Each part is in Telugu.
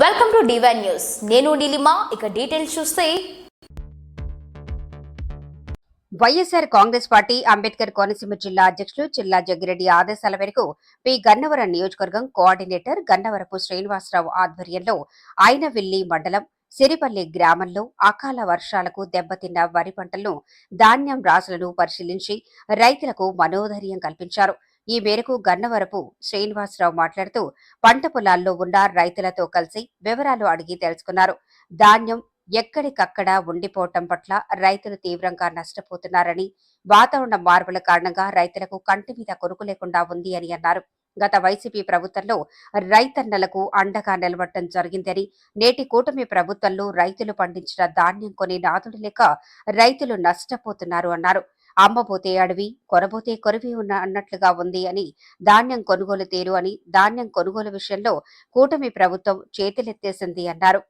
వెల్కమ్ టు డివైన్ న్యూస్ నేను నీలిమా ఇక డీటెయిల్స్ చూస్తే. వైఎస్ఆర్ కాంగ్రెస్ పార్టీ అంబేద్కర్ కోనసీమ జిల్లా అధ్యక్షులు జిల్లా జగ్గిరెడ్డి ఆదేశాల మేరకు పి గన్నవరం నియోజకవర్గం కోఆర్డినేటర్ గన్నవరపు శ్రీనివాసరావు ఆధ్వర్యంలో ఆయనవిల్లి మండలం సిరిపల్లి గ్రామంలో అకాల వర్షాలకు దెబ్బతిన్న వరి పంటలను ధాన్యం రాసులను పరిశీలించి రైతులకు మనోధైర్యం కల్పించారు. ఈ మేరకు గన్నవరపు శ్రీనివాసరావు మాట్లాడుతూ పంట పొలాల్లో ఉన్న రైతులతో కలిసి వివరాలు అడిగి తెలుసుకున్నారు. ధాన్యం ఎక్కడికక్కడ ఉండిపోవటం పట్ల రైతులు తీవ్రంగా నష్టపోతున్నారని వాతావరణ మార్పుల కారణంగా రైతులకు కంటి మీద కొరుకు లేకుండా ఉంది అని అన్నారు. గత వైసీపీ ప్రభుత్వంలో రైతన్నలకు అండగా నిలబడటం జరిగిందని నేటి కూటమి ప్రభుత్వంలో రైతులు పండించిన ధాన్యం కొని నాదుడు లేక రైతులు నష్టపోతున్నారు అన్నారు. అమ్మబోతే అడవి కొనబోతే కొరివి ఉన్న అన్నట్లుగా ఉంది అని ధాన్యం కొనుగోలు తీరు అని ధాన్యం కొనుగోలు విషయంలో కూటమి ప్రభుత్వం చేతులెత్తేసింది అన్నారు.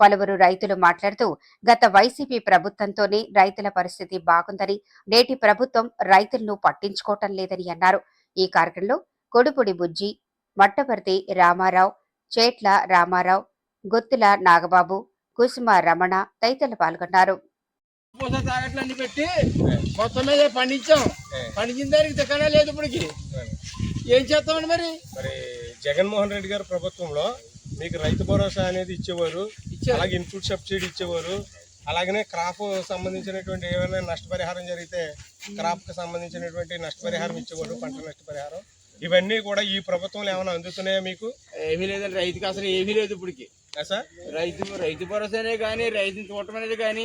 పలువురు రైతులు మాట్లాడుతూ గత వైసీపీ ప్రభుత్వంతోనే రైతుల పరిస్థితి బాగుందని నేటి ప్రభుత్వం రైతులను పట్టించుకోవటం లేదని అన్నారు. ఈ కార్యక్రమంలో కొడుపుడి బుజ్జి మట్టపర్తి రామారావు చేట్ల రామారావు గుత్తుల నాగబాబు కుసుమ రమణ తదితరులు పాల్గొన్నారు. పూస తాగట్లన్నీ పెట్టి మొత్తం మీద పండించాం. పండించిన దానికి దిక్కనే లేదు ఇప్పటికి. ఏం. చేస్తామండి మరి? మరి జగన్మోహన్ రెడ్డి గారి ప్రభుత్వంలో మీకు రైతు భరోసా అనేది ఇచ్చేవారు. అలాగే ఇన్పుట్ సబ్సిడీ ఇచ్చేవారు అలాగనే క్రాప్ సంబంధించినటువంటి ఏమైనా నష్టపరిహారం జరిగితే క్రాప్కి సంబంధించినటువంటి నష్టపరిహారం ఇచ్చేవారు పంట నష్టపరిహారం. ఇవన్నీ కూడా ఈ ప్రభుత్వంలో ఏమైనా అందుతున్నాయా మీకు? ఏమీ లేదండి రైతుకి అసలు ఏమీ లేదు ఇప్పటికి. రైతు రైతు భరోసానే కానీ రైతుని చూడటం అనేది కానీ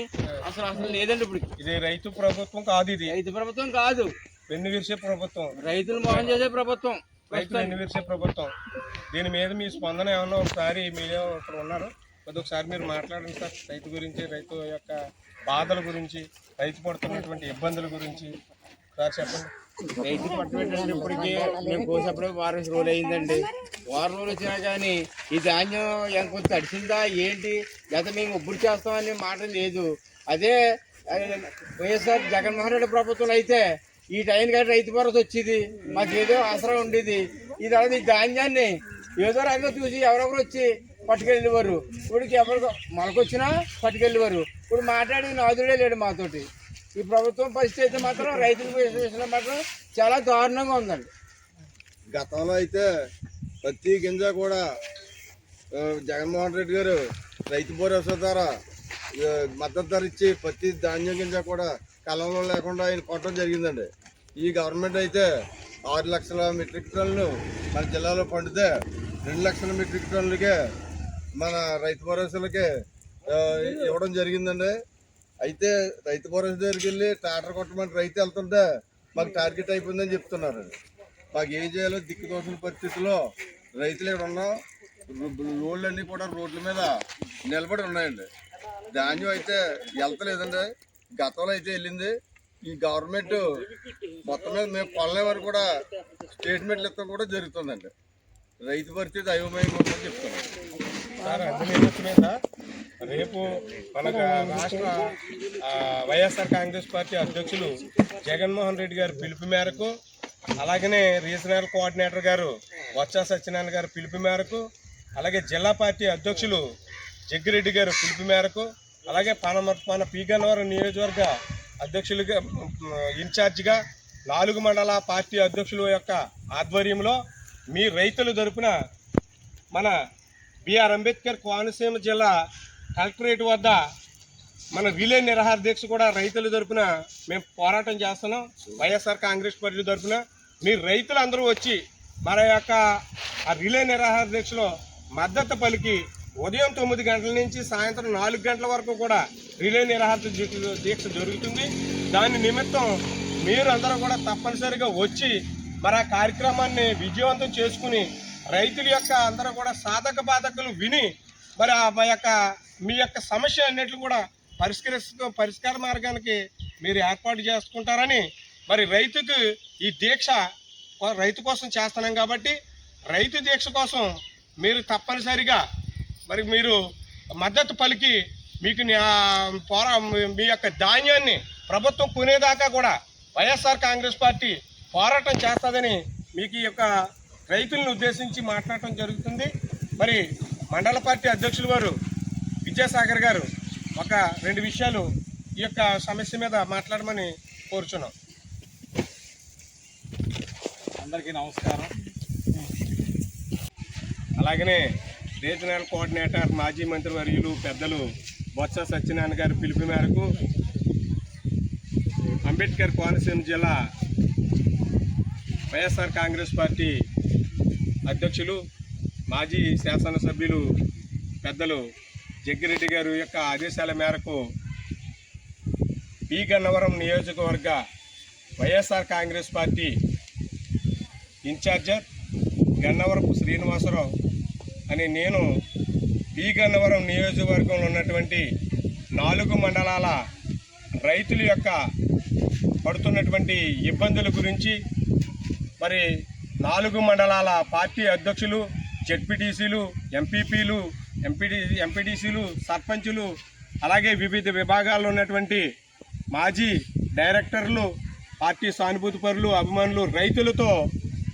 అసలు అసలు లేదండి ఇప్పటికి ఇది రైతు ప్రభుత్వం కాదు ఇది. రైతు ప్రభుత్వం కాదు. వెన్ను విరిసే ప్రభుత్వం. రైతులు మోహం చేసే ప్రభుత్వం. రైతు వెన్ను విరిసే ప్రభుత్వం. దీని మీద మీ స్పందన ఏమన్నా ఒకసారి మీరు ఇక్కడ ఉన్నారు? కొద్ది ఒకసారి మీరు మాట్లాడండి సార్. రైతు గురించి రైతు యొక్క బాధల గురించి రైతు పడుతున్నటువంటి ఇబ్బందుల గురించి. సార్ చెప్పండి. రైతు పట్టుబెట్టండి ఇప్పటికి మేము కోసేప్పుడు వారం రోజులు అయిందండి. వారం రోజులు వచ్చినా కానీ ఈ ధాన్యం ఇంకొంత తడిసిందా ఏంటి? గత మేము ఉబ్బుడు చేస్తామని మాట లేదు. అదే వైఎస్ఆర్ జగన్మోహన్ రెడ్డి ప్రభుత్వం అయితే ఈ టైం కానీ రైతు భరోసా వచ్చేది. మాకు ఏదో ఆసరా ఉండేది. ఈ తర్వాత ఈ ధాన్యాన్ని ఏదో రకంగా చూసి ఎవరెవరు వచ్చి పట్టుకెళ్ళేవారు. ఇప్పుడు ఎవరు మొలకొచ్చినా పట్టుకెళ్ళేవారు. ఇప్పుడు మాట్లాడి నాదుడే లేడు మాతోటి. ఈ ప్రభుత్వం పరిస్థితి అయితే మాత్రం రైతుల విషయంలో మాత్రం చాలా దారుణంగా ఉందండి. గతంలో అయితే ప్రతి గింజ కూడా జగన్మోహన్ రెడ్డి గారు రైతు భరోసా ద్వారా మద్దతు ధర ఇచ్చి ప్రతి ధాన్యం గింజ కూడా కలంలో లేకుండా ఆయన కొట్టడం జరిగిందండి. ఈ గవర్నమెంట్ అయితే ఆరు లక్షల మెట్రిక్ టన్నులు మన జిల్లాలో పండితే రెండు లక్షల మెట్రిక్ టన్నులకే మన రైతు భరోసాలకే ఇవ్వడం జరిగిందండి. అయితే రైతు భరోసా దగ్గరికి వెళ్ళి ట్రాక్టర్ కొట్టమని రైతు వెళ్తుంటే మాకు టార్గెట్ అయిపోయిందని చెప్తున్నారు. మాకు ఏం చేయాలో దిక్కు దోసిన పరిస్థితిలో రైతులు ఇక్కడ ఉన్నాం. రోడ్లు అన్నీ కూడా రోడ్ల మీద నిలబడి ఉన్నాయండి. ధాన్యం అయితే వెళ్తలేదండి. గతంలో అయితే వెళ్ళింది. ఈ గవర్నమెంట్ మొత్తం మీద మేము కొనలే వరకు కూడా స్టేట్మెంట్లు ఇస్తాం కూడా జరుగుతుందండి. రైతు పరిస్థితి అయోమయంగా ఉందని చెప్తున్నాం సార్ రేపు మన రాష్ట్ర వైఎస్ఆర్ కాంగ్రెస్ పార్టీ అధ్యక్షులు జగన్మోహన్ రెడ్డి గారి పిలుపు మేరకు అలాగనే రీజనల్ కోఆర్డినేటర్ గారు వచ్చా సత్యనారాయణ గారి పిలుపు మేరకు అలాగే జిల్లా పార్టీ అధ్యక్షులు జగ్గిరెడ్డి గారు పిలుపు మేరకు అలాగే పన మన పి గన్నవరం నియోజకవర్గ అధ్యక్షులుగా ఇన్ఛార్జిగా నాలుగు మండల పార్టీ అధ్యక్షుల యొక్క ఆధ్వర్యంలో మీ రైతులు తరపున మన బిఆర్ అంబేద్కర్ కోనసీమ జిల్లా కలెక్టరేట్ వద్ద మన రిలే నిరాహార దీక్ష కూడా రైతుల తరపున మేము పోరాటం చేస్తున్నాం. వైఎస్ఆర్ కాంగ్రెస్ పార్టీ తరపున మీ రైతులందరూ వచ్చి మన యొక్క ఆ రిలే నిరాహార దీక్షలో మద్దతు పలికి ఉదయం తొమ్మిది గంటల నుంచి సాయంత్రం నాలుగు గంటల వరకు కూడా రిలే నిరాహార దీక్ష దీక్ష జరుగుతుంది. దాని నిమిత్తం మీరు అందరూ కూడా తప్పనిసరిగా వచ్చి మరి ఆ కార్యక్రమాన్ని విజయవంతం చేసుకుని రైతుల యొక్క అందరూ కూడా సాధక బాధకులు విని మరి ఆ యొక్క మీ యొక్క సమస్య అన్నిట్లు కూడా పరిష్కరిస్తూ పరిష్కార మార్గానికి మీరు ఏర్పాటు చేసుకుంటారని మరి రైతుకు ఈ దీక్ష రైతు కోసం చేస్తున్నాం కాబట్టి రైతు దీక్ష కోసం మీరు తప్పనిసరిగా మరి మీరు మద్దతు పలికి మీకు పోరా మీ యొక్క ధాన్యాన్ని ప్రభుత్వం కొనేదాకా కూడా వైఎస్ఆర్ కాంగ్రెస్ పార్టీ పోరాటం చేస్తుందని మీకు ఈ యొక్క రైతులను ఉద్దేశించి మాట్లాడటం జరుగుతుంది. మరి మండల పార్టీ అధ్యక్షులు వారు విద్యాసాగర్ గారు ఒక రెండు విషయాలు ఈ యొక్క సమస్య మీద మాట్లాడమని కోరుచున్నాం. అందరికీ నమస్కారం. అలాగనే రీజనల్ కోఆర్డినేటర్ మాజీ మంత్రివర్యులు పెద్దలు బొత్స సత్యనారాయణ గారి పిలుపు మేరకు అంబేద్కర్ కోనసీమ జిల్లా వైఎస్ఆర్ కాంగ్రెస్ పార్టీ అధ్యక్షులు మాజీ శాసనసభ్యులు పెద్దలు జగ్గిరెడ్డి గారు యొక్క ఆదేశాల మేరకు పి గన్నవరం నియోజకవర్గ వైఎస్ఆర్ కాంగ్రెస్ పార్టీ ఇన్ఛార్జర్ గన్నవరపు శ్రీనివాసరావు అని నేను పి గన్నవరం నియోజకవర్గంలో ఉన్నటువంటి నాలుగు మండలాల రైతుల యొక్క పడుతున్నటువంటి ఇబ్బందుల గురించి మరి నాలుగు మండలాల పార్టీ అధ్యక్షులు జెడ్పీటీసీలు ఎంపీపీలు ఎంపీడీ ఎంపీటీసీలు సర్పంచులు అలాగే వివిధ విభాగాల్లో ఉన్నటువంటి మాజీ డైరెక్టర్లు పార్టీ సానుభూతి పరులు అభిమానులు రైతులతో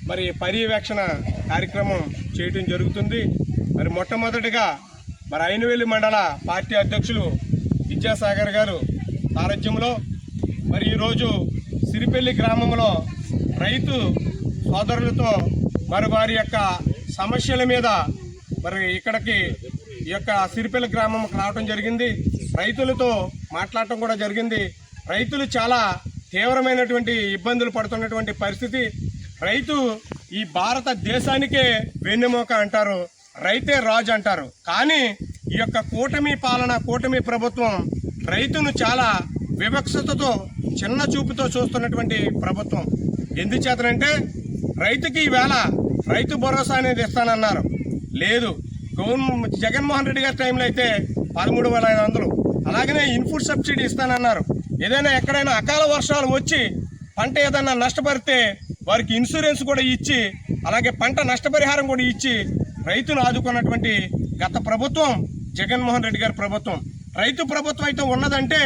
మరి పర్యవేక్షణ కార్యక్రమం చేయటం జరుగుతుంది. మరి మొట్టమొదటిగా మరి అయినవెల్లి మండల పార్టీ అధ్యక్షులు విద్యాసాగర్ గారు సారథ్యంలో మరి ఈరోజు సిరిపల్లి గ్రామంలో రైతు సోదరులతో మరి వారి యొక్క సమస్యల మీద మరి ఇక్కడికి ఈ యొక్క సిరిపల్లి గ్రామంకి రావడం జరిగింది. రైతులతో మాట్లాడటం కూడా జరిగింది. రైతులు చాలా తీవ్రమైనటువంటి ఇబ్బందులు పడుతున్నటువంటి పరిస్థితి. రైతు ఈ భారతదేశానికే వెన్నెమోక అంటారు. రైతే రాజు అంటారు. కానీ ఈ యొక్క కూటమి పాలన కూటమి ప్రభుత్వం రైతును చాలా వివక్షతతో చిన్న చూపుతో చూస్తున్నటువంటి ప్రభుత్వం. ఎందుచేతనంటే రైతుకి ఈవేళ రైతు భరోసా అనేది ఇస్తానన్నారు. లేదు గవర్నమెంట్ జగన్మోహన్ రెడ్డి గారి టైంలో అయితే పదమూడు వేల ఐదు వందలు. అలాగనే ఇన్పుట్ సబ్సిడీ ఇస్తానన్నారు. ఏదైనా ఎక్కడైనా అకాల వర్షాలు వచ్చి పంట ఏదైనా నష్టపడితే వారికి ఇన్సూరెన్స్ కూడా ఇచ్చి అలాగే పంట నష్టపరిహారం కూడా ఇచ్చి రైతును ఆదుకున్నటువంటి గత ప్రభుత్వం జగన్మోహన్ రెడ్డి గారి ప్రభుత్వం. రైతు ప్రభుత్వం అయితే ఉన్నదంటే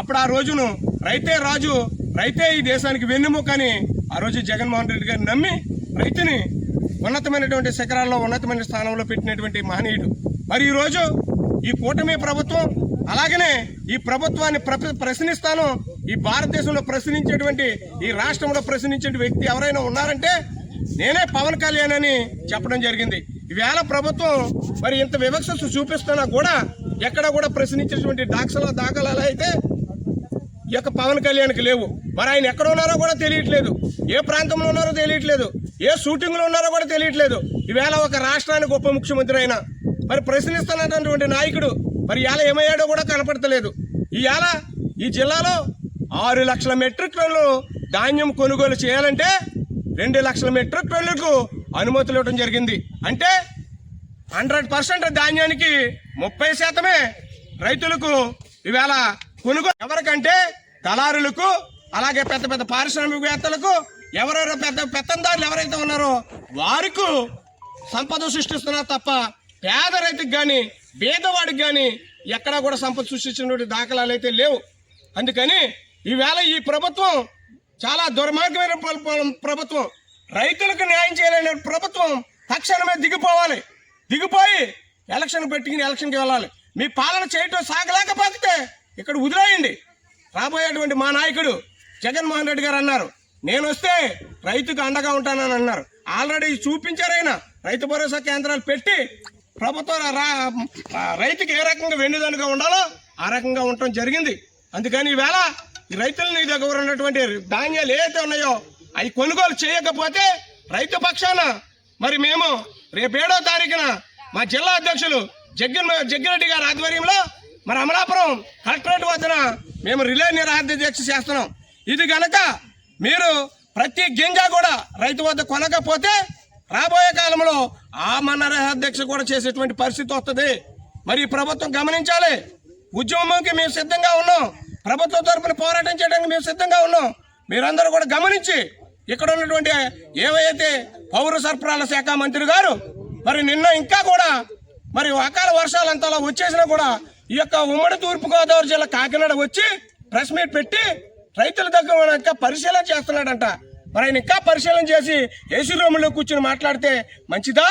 అప్పుడు ఆ రోజును రైతే రాజు రైతే ఈ దేశానికి వెన్నెముక అని ఆ రోజు జగన్మోహన్ రెడ్డి గారిని నమ్మి రైతుని ఉన్నతమైనటువంటి శిఖరాల్లో ఉన్నతమైన స్థానంలో పెట్టినటువంటి మహనీయుడు. మరి ఈ ఈ కూటమి ప్రభుత్వం అలాగనే ఈ ప్రభుత్వాన్ని ప్రశ్నిస్తాను. ఈ భారతదేశంలో ప్రశ్నించేటువంటి ఈ రాష్ట్రంలో ప్రశ్నించే వ్యక్తి ఎవరైనా ఉన్నారంటే నేనే పవన్ కళ్యాణ్ అని చెప్పడం జరిగింది. ఈవేళ ప్రభుత్వం మరి ఇంత వివక్ష చూపిస్తున్నా కూడా ఎక్కడ కూడా ప్రశ్నించేటువంటి దాఖల దాఖలాలు అయితే ఈ యొక్క పవన్ కళ్యాణ్కి లేవు. మరి ఆయన ఎక్కడ ఉన్నారో కూడా తెలియట్లేదు. ఏ ప్రాంతంలో ఉన్నారో తెలియట్లేదు. ఏ షూటింగ్లో ఉన్నారో కూడా తెలియట్లేదు. ఈవేళ ఒక రాష్ట్రానికి ఉప ముఖ్యమంత్రి అయినా మరి ప్రశ్నిస్తున్నటువంటి నాయకుడు మరి ఇవాళ ఏమయ్యాడో కూడా కనపడతలేదు. ఇవాళ ఈ జిల్లాలో ఆరు లక్షల మెట్రిక్ టన్నులు ధాన్యం కొనుగోలు చేయాలంటే రెండు లక్షల మెట్రిక్ టన్నులకు అనుమతులు ఇవ్వడం జరిగింది. అంటే హండ్రెడ్ పర్సెంట్ ధాన్యానికి ముప్పై శాతమే రైతులకు ఇవాళ కొనుగోలు ఎవరికంటే దళారులకు అలాగే పెద్ద పెద్ద పారిశ్రామికవేత్తలకు ఎవరెవరు పెద్ద పెత్తందారులు ఎవరైతే ఉన్నారో వారికి సంపద సృష్టిస్తున్నారు తప్ప పేద రైతుకి కానీ బీదవాడికి కానీ ఎక్కడా కూడా సంపద సృష్టించినటువంటి దాఖలాలు అయితే లేవు. అందుకని ఈవేళ ఈ ప్రభుత్వం చాలా దుర్మార్గమైన ప్రభుత్వం. రైతులకు న్యాయం చేయలేని ప్రభుత్వం తక్షణమే దిగిపోవాలి. దిగిపోయి ఎలక్షన్ పెట్టుకుని ఎలక్షన్కి వెళ్ళాలి. మీ పాలన చేయటం సాగలేకపోతే ఇక్కడ వదిలేయండి. రాబోయేటువంటి మా నాయకుడు జగన్మోహన్ రెడ్డి గారు అన్నారు. నేను వస్తే రైతుకు అండగా ఉంటానని అన్నారు. ఆల్రెడీ చూపించారైనా రైతు భరోసా కేంద్రాలు పెట్టి ప్రభుత్వం రా- రైతుకి ఏ రకంగా వెన్నుదనుగా ఉండాలో ఆ రకంగా ఉండటం జరిగింది. అందుకని ఈవేళ ఈ రైతులని దగ్గర ఉన్నటువంటి ధాన్యాలు ఏదైతే ఉన్నాయో అవి కొనుగోలు చేయకపోతే రైతు పక్షాన మరి మేము రేపు ఏడో తారీఖున మా జిల్లా అధ్యక్షులు జగ్గన్ జగ్గిరెడ్డి గారి ఆధ్వర్యంలో మరి అమలాపురం కలెక్టరేట్ వద్దన మేము రిలే నిరాహార దీక్ష చేస్తున్నాం. ఇది గనక మీరు ప్రతి గింజ కూడా రైతు వద్ద కొనకపోతే రాబోయే కాలంలో ఆ మన్నర అధ్యక్ష కూడా చేసేటువంటి పరిస్థితి వస్తుంది. మరి ప్రభుత్వం గమనించాలి. ఉద్యమంకి మేము సిద్ధంగా ఉన్నాం. ప్రభుత్వం తరపున పోరాటం చేయడానికి మేము సిద్ధంగా ఉన్నాం. మీరందరూ కూడా గమనించి ఇక్కడ ఉన్నటువంటి ఏవైతే పౌర సరఫరాల శాఖ మంత్రి గారు మరి నిన్న ఇంకా కూడా మరి అకాల వర్షాలు అంతలా వచ్చేసినా కూడా ఈ యొక్క ఉమ్మడి తూర్పుగోదావరి జిల్లా కాకినాడ వచ్చి ప్రెస్ మీట్ పెట్టి రైతుల దగ్గర ఇంకా పరిశీలన చేస్తున్నాడంట. మరి ఆయన ఇంకా పరిశీలన చేసి ఏసీ రూమ్లో కూర్చుని మాట్లాడితే మంచిదా?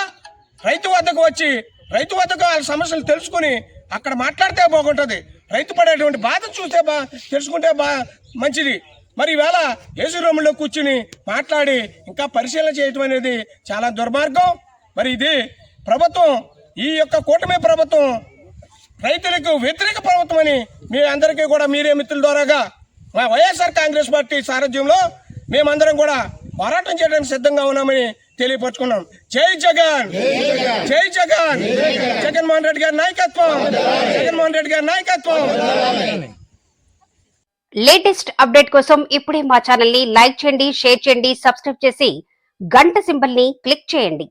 రైతు వద్దకు వచ్చి రైతు వద్దకు వాళ్ళ సమస్యలు తెలుసుకుని అక్కడ మాట్లాడితే బాగుంటుంది. రైతు పడేటువంటి బాధ చూస్తే బా తెలుసుకుంటే బా మంచిది. మరి ఈవేళ ఏసీ రూమ్లో కూర్చుని మాట్లాడి ఇంకా పరిశీలన చేయటం అనేది చాలా దుర్మార్గం. మరి ఇది ప్రభుత్వం ఈ యొక్క కూటమి ప్రభుత్వం రైతులకు వ్యతిరేక ప్రభుత్వం అని మీ అందరికీ కూడా మీరే మిత్రుల ద్వారాగా మా వైఎస్ఆర్ కాంగ్రెస్ పార్టీ సారథ్యంలో మేమందరం కూడా పోరాటం చేయడానికి సిద్ధంగా ఉన్నామని తెలియపరుచుకున్నాం. జై జగన్! జై జగన్! జగన్మోహన్ రెడ్డి గారి నాయకత్వం! జగన్మోహన్ రెడ్డి గారి నాయకత్వం! లేటెస్ట్ అప్డేట్ కోసం ఇప్పుడే మా ఛానల్ని లైక్ చేయండి షేర్ చేయండి సబ్స్క్రైబ్ చేసి గంట సింబల్ని క్లిక్ చేయండి.